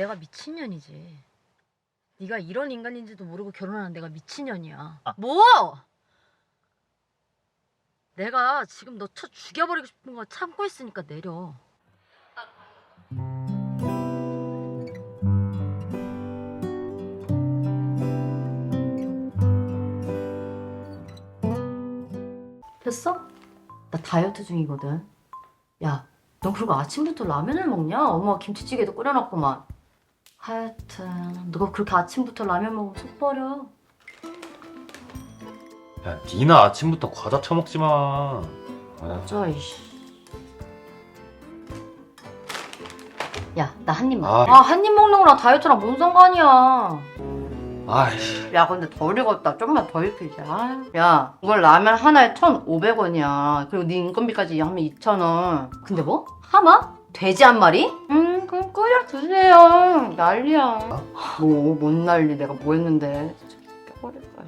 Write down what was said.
내가 미친년이지. 네가 이런 인간인지도 모르고 결혼하는 내가 미친년이야. 아. 뭐? 내가 지금 너 쳐 죽여버리고 싶은 거 참고 있으니까 내려. 됐어? 나 다이어트 중이거든. 야, 너 그리고 아침부터 라면을 먹냐? 엄마가 김치찌개도 끓여놨구만. 하여튼 너가 그렇게 아침부터 라면 먹으면 속 버려. 야 니나 아침부터 과자 처먹지 마 아, 저 이씨. 야, 나 한 입만. 아. 아, 한 입 먹는 거랑 다이어트랑 뭔 상관이야. 아이씨 야, 근데 덜 익었다. 좀만 더 익히자. 아유. 야, 이걸 라면 하나에 1,500원이야. 그리고 네 인건비까지 하면 2,000원. 근데 뭐? 하마? 돼지 한 마리? 음, 그럼 끓여 드세요. 난리야. 뭐, 뭔 난리. 내가 뭐 했는데. 진짜 깨버릴 거야.